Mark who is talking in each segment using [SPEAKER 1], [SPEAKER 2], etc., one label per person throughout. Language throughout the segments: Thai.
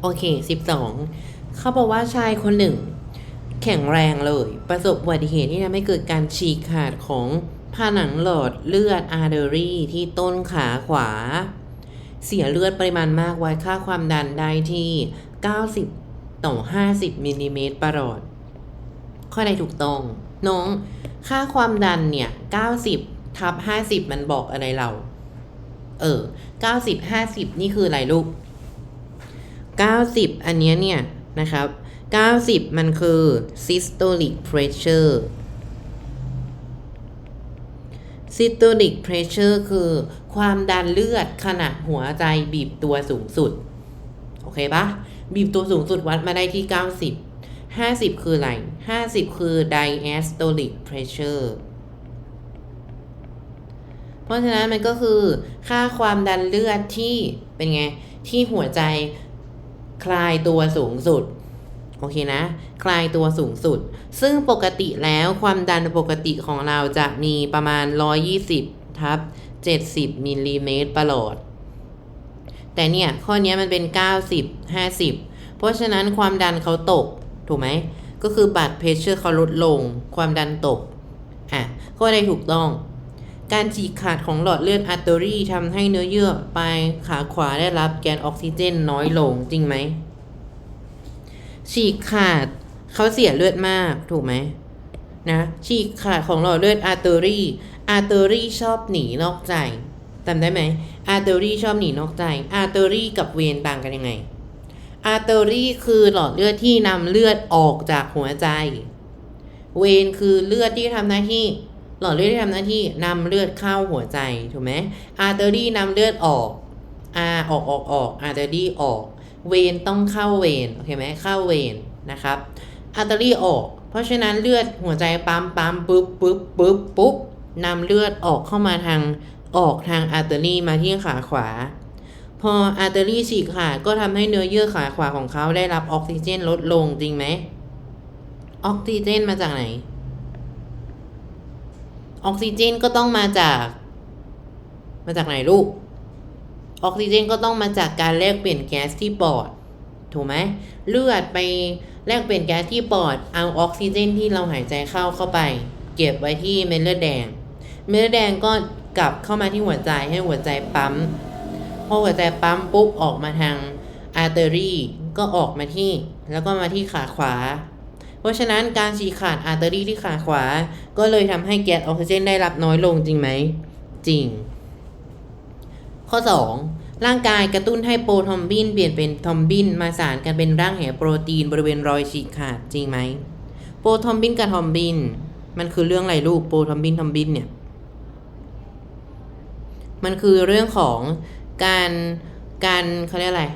[SPEAKER 1] โอเค 12 เขาบอกว่าชายคนหนึ่ง แข็งแรงเลย ประสบอุบัติเหตุที่ทำให้เกิดการฉีกขาดของผนังหลอดเลือดอาร์เดอรี่ที่ต้นขาขวา เสียเลือดปริมาณมากไว้ค่าความดันได้ที่ 90 ต่อ 50มิลลิเมตรประหลอด ข้อใดถูกต้อง น้อง ค่าความดันเนี่ย 90 ทับ 50 มันบอกอะไรเรา เออ 90 50 นี่คืออะไรลูก 90 อันเนี้ยเนี่ยนะครับ 90 มันคือ systolic pressure systolic pressure คือความดันเลือดขณะหัวใจบีบตัวสูงสุด โอเคปะบีบตัวสูงสุดวัดมาได้ที่ 90 50 คืออะไร 50 คือ diastolic pressure เพราะฉะนั้นมันก็คือค่าความดันเลือดที่เป็นไง ที่หัวใจ คลายตัวสูงสุดโอเคนะ คลายตัวสูงสุด ซึ่งปกติแล้วความดันปกติของเราจะมีประมาณ 120ทับ70มิลลิเมตรประหลอด แต่เนี่ย ข้อนี้มันเป็น 90 50 เพราะฉะนั้นความดันเขาตก ถูกไหม ก็คือบัตรเพชเชอร์เขาลดลง ความดันตก อะ ข้อใดถูกต้อง การฉีกขาดของหลอดเลือดอาร์เตอรี่ทำให้เนื้อเยื่อปลายขาขวาได้รับแก๊สออกซิเจนน้อยลงจริงไหม ฉีกขาดเขาเสียเลือดมากถูกไหมนะฉีกขาดของหลอดเลือดอาร์เตอรี่อาร์เตอรี่ชอบหนีนอกใจจำได้ไหมอาร์เตอรี่ชอบหนีนอกใจอาร์เตอรี่กับเวนต่างกันยังไงอาร์เตอรี่คือหลอดเลือดที่นำเลือดออกจากหัวใจ เวนคือเลือดที่ทำหน้าที่ หลอดเลือดที่ทำหน้าที่นำเลือดเข้าหัวใจถูกไหมอาร์เตอรี่นำเลือดออกอาออกออกออกอาร์เตอรี่ออกเวนต้องเข้าเวนโอเคไหมเข้าเวนนะครับอาร์เตอรี่ออก เพราะฉะนั้นเลือดหัวใจปั๊มปั๊มปุ๊บปุ๊บปุ๊บปุ๊บนำเลือดออกเข้ามาทางออกทางอาร์เตอรี่มาที่ขาขวา พออาร์เตอรี่ฉีกขาดก็ทำให้เนื้อเยื่อขาขวาของเขาได้รับออกซิเจนลดลงจริงไหมออกซิเจนมาจากไหน ออกซิเจนก็ต้องมาจาก มาจากไหนลูก ออกซิเจนก็ต้องมาจากการแลกเปลี่ยนแก๊สที่ปอด ถูกไหมเลือดไปแลกเปลี่ยนแก๊สที่ปอด เอาออกซิเจนที่เราหายใจเข้าเข้าไป เก็บไว้ที่เม็ดเลือดแดง เม็ดเลือดแดงก็กลับเข้ามาที่หัวใจให้หัวใจปั๊ม พอหัวใจปั๊มปุ๊บออกมาทางอาร์เตอรี่ก็ออกมาที่ แล้วก็มาที่ขาขวา ราะฉะนั้นการฉีกขาดอาร์เตอรี่ที่ขาขวา ก็เลยทำให้แก๊สออกซิเจนได้รับน้อยลงจริงไหม จริง ข้อ 2 ร่างกายกระตุ้นให้โปรทอมบินเปลี่ยนเป็นทอมบินมาสานกันเป็นร่างแหโปรตีนบริเวณรอยฉีกขาดจริงไหม โปรทอมบินกับทอมบิน มันคือเรื่องอะไรลูกโปรทอมบินทอมบินเนี่ย มันคือเรื่องของการการเขาเรียกอะไร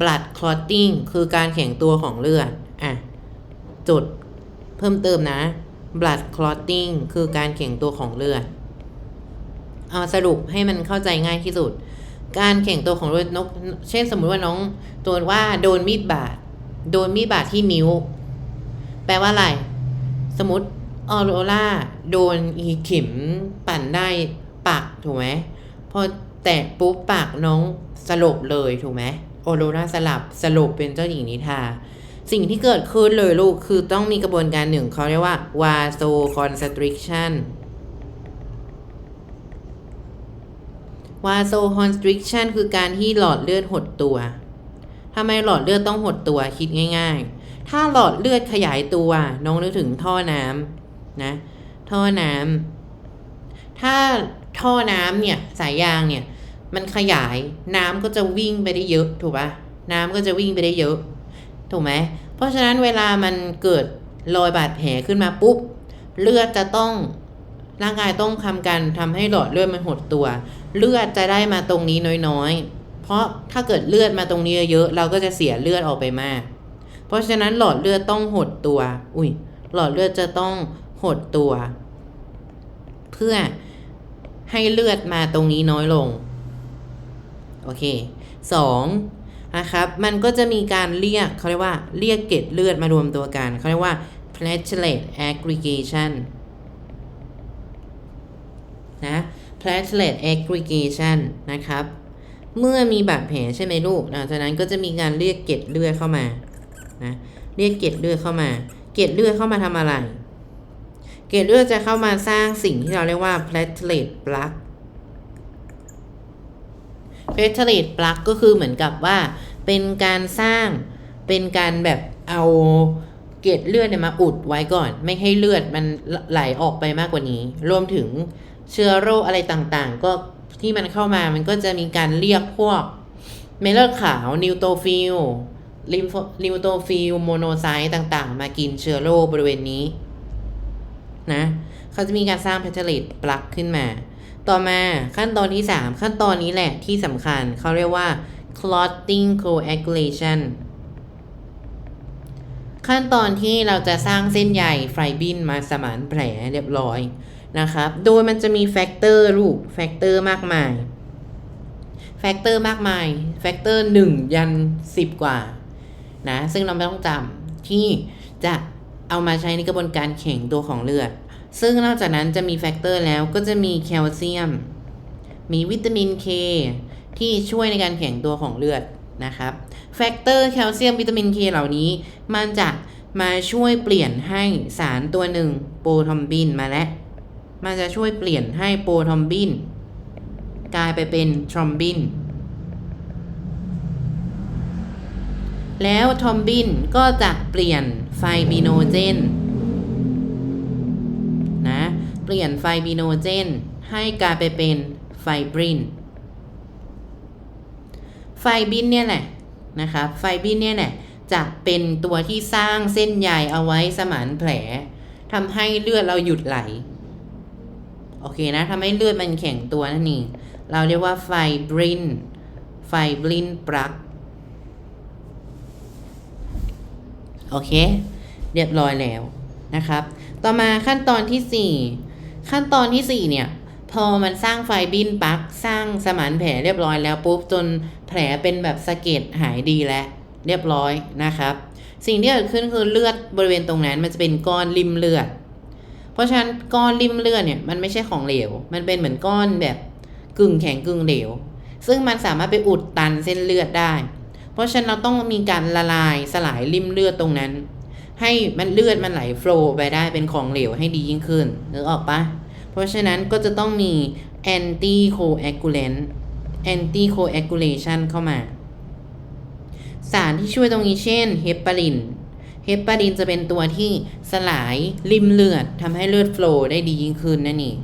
[SPEAKER 1] blood clotting คือการแข็งตัวของเลือด อะ จดเพิ่มเติมนะ blood clotting คือการแข็งตัวของเลือด เอาสรุปให้มันเข้าใจง่ายที่สุด การแข่งตัวของรถนก เช่นสมมุติว่าน้องตัวว่าโดนมีดบาด โดนมีดบาดที่นิ้ว แปลว่าอะไร สมมติออโรล่าโดนอีเข็มปั่นได้ปากถูกไหมพอแตะปุ๊บปากน้องสลบเลยถูกไหมออโรล่าสลับสลบเป็นเจ้าหญิงนิทา สิ่งที่เกิดขึ้นเลยลูกคือต้องมีกระบวนการหนึ่งเขาเรียกว่า vasoconstriction vasoconstriction คือการที่หลอดเลือดหดตัวทำไมหลอดเลือดต้องหดตัวคิดง่าย ๆ ถ้าหลอดเลือดขยายตัว น้องนึกถึงท่อน้ำนะ ท่อน้ำถ้าท่อน้ำเนี่ยสายยางเนี่ย มันขยายน้ำก็จะวิ่งไปได้เยอะถูกปะน้ำก็จะวิ่งไปได้เยอะ ถูกไหมเพราะฉะนั้นเวลามันเกิดรอยบาดแผลขึ้นมาปุ๊บ เลือดจะต้องร่างกายต้องทำการทำให้หลอดเลือดมันหดตัว เลือดจะได้มาตรงนี้น้อยๆ เพราะถ้าเกิดเลือดมาตรงนี้เยอะเราก็จะเสียเลือดออกไปมาก เพราะฉะนั้นหลอดเลือดต้องหดตัว อุ้ยหลอดเลือดจะต้องหดตัว เพื่อให้เลือดมาตรงนี้น้อยลง โอเคสอง นะครับ มันก็จะมีการเรียกเขาเรียกว่าเรียกเกล็ดเลือดมารวมตัวกันเขาเรียกว่า platelet aggregation นะ platelet aggregation นะครับ เมื่อมีบาดแผลใช่ไหมลูกหลังจากนั้นก็จะมีการเรียกเกล็ดเลือดเข้ามา นะ เรียกเกล็ดเลือดเข้ามา เกล็ดเลือดเข้ามาทำอะไร เกล็ดเลือดจะเข้ามาสร้างสิ่งที่เราเรียกว่า platelet plug platelet plug ก็คือเหมือนกับว่า เป็นการสร้างเป็นการแบบเอาเกล็ดเลือดเนี่ยมาอุดไว้ก่อน ไม่ให้เลือดมันไหลออกไปมากกว่านี้ รวมถึงเชื้อโรคอะไรต่างๆ ก็ที่มันเข้ามามันก็จะมีการเรียกพวกเมลเลอร์ขาวนิวโตฟิลลิมโฟนิวโตฟิลโมโนไซต์ต่างๆ มากินเชื้อโรคบริเวณนี้นะเขาจะมีการสร้างแพทเทเลตปลักขึ้นมา ต่อมาขั้นตอนที่ 3 ขั้นตอนนี้แหละที่สำคัญเขาเรียกว่า clotting coagulation ขั้นตอนที่เราจะสร้างเส้นใยไฟบินมาสมานแผลเรียบร้อยนะครับ โดยมันจะมีแฟกเตอร์ลูกแฟกเตอร์มากมาย แฟกเตอร์มากมาย แฟกเตอร์ 1 ยัน 10 กว่านะ ซึ่งเราไม่ต้องจำที่จะเอามาใช้ในกระบวนการแข็งตัวของเลือด ซึ่งนอกจากนั้นจะมีแฟกเตอร์แล้วก็จะมีแคลเซียม มีวิตามิน K ที่ช่วยในการแข็งตัวของเลือดนะครับ แฟกเตอร์แคลเซียมวิตามิน K เหล่านี้มันจะมาช่วยเปลี่ยนให้สารตัวหนึ่งโปรทอมบินมาแล้ว มันจะช่วยเปลี่ยนให้โปรทอมบินกลายไปเป็นทรอมบิน แล้วทอมบินก็จะเปลี่ยนไฟบิโนเจน เปลี่ยนไฟบิโนเจน ให้กลายไปเป็นไฟบริน ไฟบินเนี่ยแหละนะครับไฟบินเนี่ยแหละจะเป็นตัวที่สร้างเส้นใยเอาไว้สมานแผลทำให้เลือดเราหยุดไหล โอเคนะทำให้เลือดมันแข็งตัวนั่นเองเราเรียกว่าไฟบรินไฟบรินปลักโอเค เรียบร้อยแล้วนะครับ ต่อมาขั้นตอนที่ 4 ขั้นตอนที่ 4 เนี่ย พอมันสร้างไฟบินปักสร้างสมานแผลเรียบร้อยแล้วปุ๊บจนแผลเป็นแบบสะเก็ดหายดีแล้วเรียบร้อยนะครับ สิ่งที่เกิดขึ้นคือเลือดบริเวณตรงนั้นมันจะเป็นก้อนริมเลือด เพราะฉะนั้นก้อนริมเลือดเนี่ยมันไม่ใช่ของเหลว มันเป็นเหมือนก้อนแบบกึ่งแข็งกึ่งเหลว ซึ่งมันสามารถไปอุดตันเส้นเลือดได้ เพราะฉะนั้นเราต้องมีการละลายสลายริมเลือดตรงนั้น ให้มันเลือดมันไหลโฟล์ไปได้เป็นของเหลวให้ดียิ่งขึ้นนึกออกปะเพราะฉะนั้นก็จะต้องมี anti coagulant anti coagulation เข้ามา สารที่ช่วยตรงนี้เช่นเฮปารินเฮปารินจะเป็นตัวที่สลายริมเลือดทำให้เลือดโฟล์ได้ดียิ่งขึ้นนั่นเอง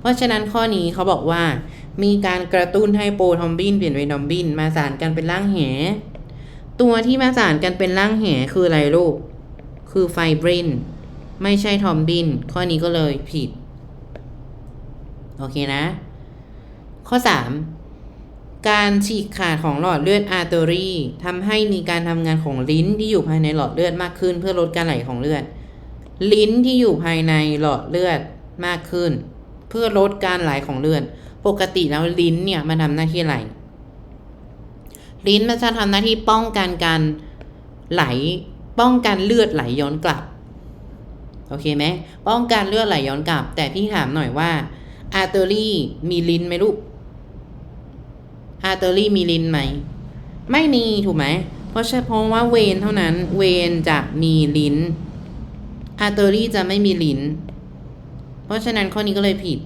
[SPEAKER 1] เพราะฉะนั้นข้อนี้เขาบอกว่า มีการกระตุ้นให้โปรทอมบินเปลี่ยนเป็นทอมบิน มาสานกันเป็นร่างแห ตัวที่มาสานกันเป็นร่างแหคืออะไรลูก คือไฟบรินไม่ใช่ทอมบิน ข้อนี้ก็เลยผิด โอเคนะ ข้อ 3 การฉีกขาดของหลอดเลือดอาร์เตอรี่ทำให้มีการทำงานของลิ้นที่อยู่ภายในหลอดเลือดมากขึ้น เพื่อลดการไหลของเลือด ลิ้นที่อยู่ภายในหลอดเลือดมากขึ้น เพื่อลดการไหลของเลือด ปกติแล้วลิ้นเนี่ยมันทำหน้าที่อะไร ลิ้นมันจะทำหน้าที่ป้องกันการไหลป้องกันเลือดไหลย้อนกลับโอเคไหมป้องกันเลือดไหลย้อนกลับ แต่พี่ถามหน่อยว่าอาร์เตอรี่มีลิ้นไหมลูกอาร์เตอรี่มีลิ้นไหมไม่มีถูกไหมเพราะเฉพาะว่าเวนเท่านั้นเวนจะมีลิ้นอาร์เตอรี่จะไม่มีลิ้น เพราะฉะนั้นข้อนี้ก็เลยผิด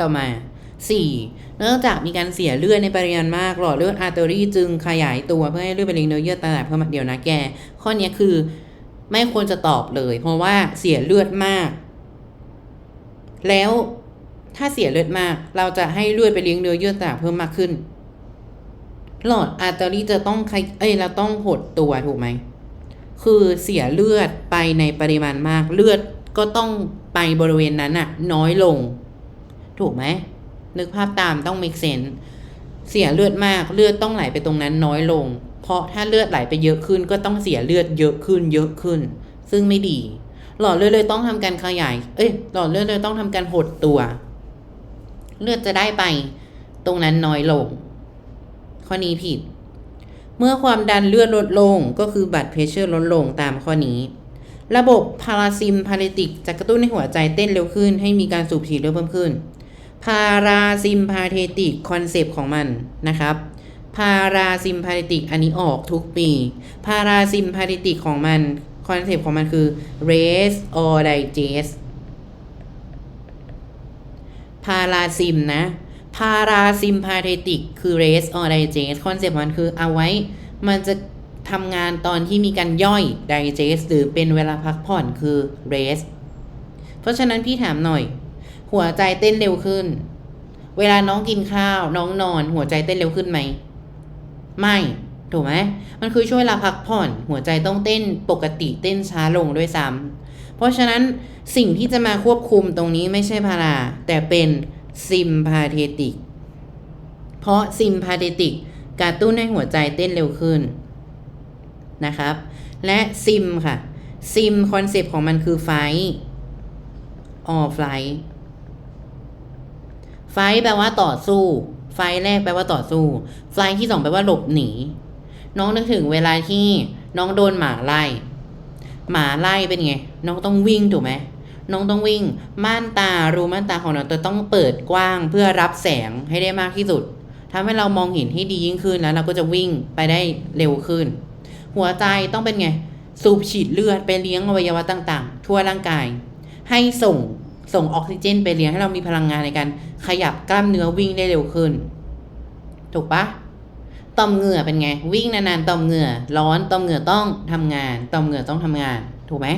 [SPEAKER 1] ต่อมา 4. เนื่องจากมีการเสียเลือดในปริมาณมาก หลอดเลือดอาร์เตอรี่จึงขยายตัวเพื่อให้เลือดไปเลี้ยงเนื้อเยื่อตาเพิ่มเดียวนะแก ข้อนี้คือไม่ควรจะตอบเลย เพราะว่าเสียเลือดมาก แล้วถ้าเสียเลือดมาก เราจะให้เลือดไปเลี้ยงเนื้อเยื่อตาเพิ่มมากขึ้น หลอดอาร์เตอรี่จะต้องเอ้ยเราต้องหดตัวถูกไหมคือเสียเลือดไปในปริมาณมากเลือดก็ต้องไปบริเวณนั้นอะน้อยลง ถูกไหม นึกภาพตามต้อง make sense เสียเลือดมากเลือดต้องไหลไปตรงนั้นน้อยลง เพราะถ้าเลือดไหลไปเยอะขึ้นก็ต้องเสียเลือดเยอะขึ้นเยอะขึ้น ซึ่งไม่ดี หลอดเลือดเลยต้องทำการขยาย เอ้ย หลอดเลือดเลยต้องทำการหดตัว เลือดจะได้ไป ตรงนั้นน้อยลง ข้อนี้ผิด เมื่อความดันเลือดลดลงก็คือบัตเพรสเชอร์ลดลงตามข้อนี้ ระบบพาราซิมพาริติกจะกระตุ้นให้หัวใจเต้นเร็วขึ้น ให้มีการสูบฉีดเลือดเพิ่มขึ้น พาราซิมพาเทติกคอนเซปต์ของมันนะครับพาราซิมพาเทติกอันนี้ออกทุกปีพาราซิมพาเทติกของมันคอนเซปต์ของมันคือ race or digest พาราซิมนะพาราซิมพาเทติกคือ race or digest คอนเซปต์มันคือเอาไว้ มันจะทำงานตอนที่มีการย่อย digest หรือเป็นเวลาพักผ่อนคือ rest เพราะฉะนั้นพี่ถามหน่อย หัวใจเต้นเร็วขึ้น เวลาน้องกินข้าว น้องนอน หัวใจเต้นเร็วขึ้นไหม ไม่ถูกไหมมันคือช่วยเวลาพักผ่อน หัวใจต้องเต้นปกติเต้นช้าลงด้วยซ้ำเพราะฉะนั้นสิ่งที่จะมาควบคุมตรงนี้ไม่ใช่พาราแต่เป็นซิมพาเทติก เพราะซิมพาเทติกกระตุ้นให้หัวใจเต้นเร็วขึ้นนะครับ และซิมค่ะซิมคอนเซปต์ของมันคือไฟออฟไฟ ไฟแปลว่าต่อสู้ ไฟแรกแปลว่าต่อสู้ ไฟที่สองแปลว่าหลบหนี น้องนึกถึงเวลาที่น้องโดนหมาไล่ หมาไล่เป็นไง น้องต้องวิ่งถูกไหมน้องต้องวิ่ง ม่านตา รูม่านตาของเราต้องเปิดกว้างเพื่อรับแสงให้ได้มากที่สุดทำให้เรามองเห็นให้ดียิ่งขึ้นแล้วเราก็จะวิ่งไปได้เร็วขึ้น หัวใจต้องเป็นไง สูบฉีดเลือดไปเลี้ยงอวัยวะต่างๆ ทั่วร่างกาย ให้ส่ง ส่งออกซิเจนไปเลี้ยงให้เรามีพลังงานในการขยับกล้ามเนื้อวิ่งได้เร็วขึ้น ถูกปะต่อมเหงื่อเป็นไง วิ่งนานๆต่อมเหงื่อ ร้อนต่อมเหงื่อต้องทำงานต่อมเหงื่อต้องทำงาน ถูกไหม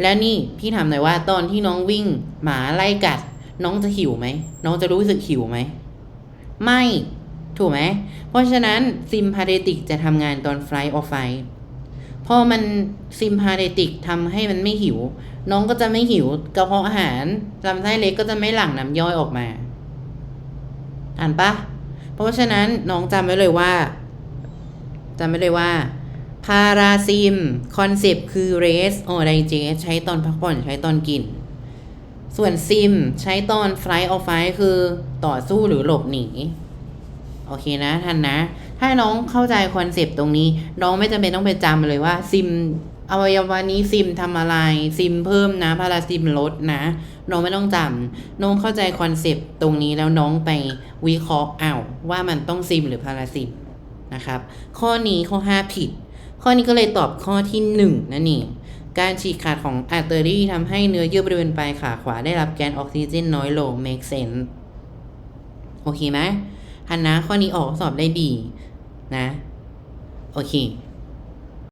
[SPEAKER 1] แล้วนี่พี่ถามหน่อยว่าตอนที่น้องวิ่ง หมาไล่กัด น้องจะหิวไหมน้องจะรู้สึกหิวไหมไม่ ถูกไหมเพราะฉะนั้นซิมพาเทติกจะทำงานตอนไฟออฟไฟ พอมันซิมพาเทติกทำให้มันไม่หิว น้องก็จะไม่หิวกระเพาะอาหารลำไส้เล็กก็จะไม่หลั่งน้ำย่อยออกมา อ่านปะเพราะฉะนั้นน้องจำไว้เลยว่าจำไว้เลยว่าพาราซิมคอนเซปต์คือ rest or digest ใช้ตอนพักผ่อนใช้ตอนกิน ส่วนซิมใช้ตอน flight or fight คือต่อสู้หรือหลบหนี โอเคนะท่านนะ ถ้าน้องเข้าใจคอนเซปต์ตรงนี้ น้องไม่จำเป็นต้องไปจำเลยว่าซิมอวัยวะนี้ซิมทำอะไร ซิมเพิ่มนะ พาราซิมลดนะ น้องไม่ต้องจำน้องเข้าใจคอนเซปต์ตรงนี้แล้วน้องไปวิเคราะห์เอาว่ามันต้องซิมหรือพาราซิมนะครับ ข้อนี้ข้อ 5 ผิด ข้อนี้ก็เลยตอบข้อที่ 1นั่นเองการฉีกขาดของอาร์เตอรี่ทำให้เนื้อเยื่อบริเวณปลายขาขวาได้รับแก๊สออกซิเจนน้อยลง make sense โอเคไหมฮันนะข้อนี้ออกสอบได้ดี นะ โอเค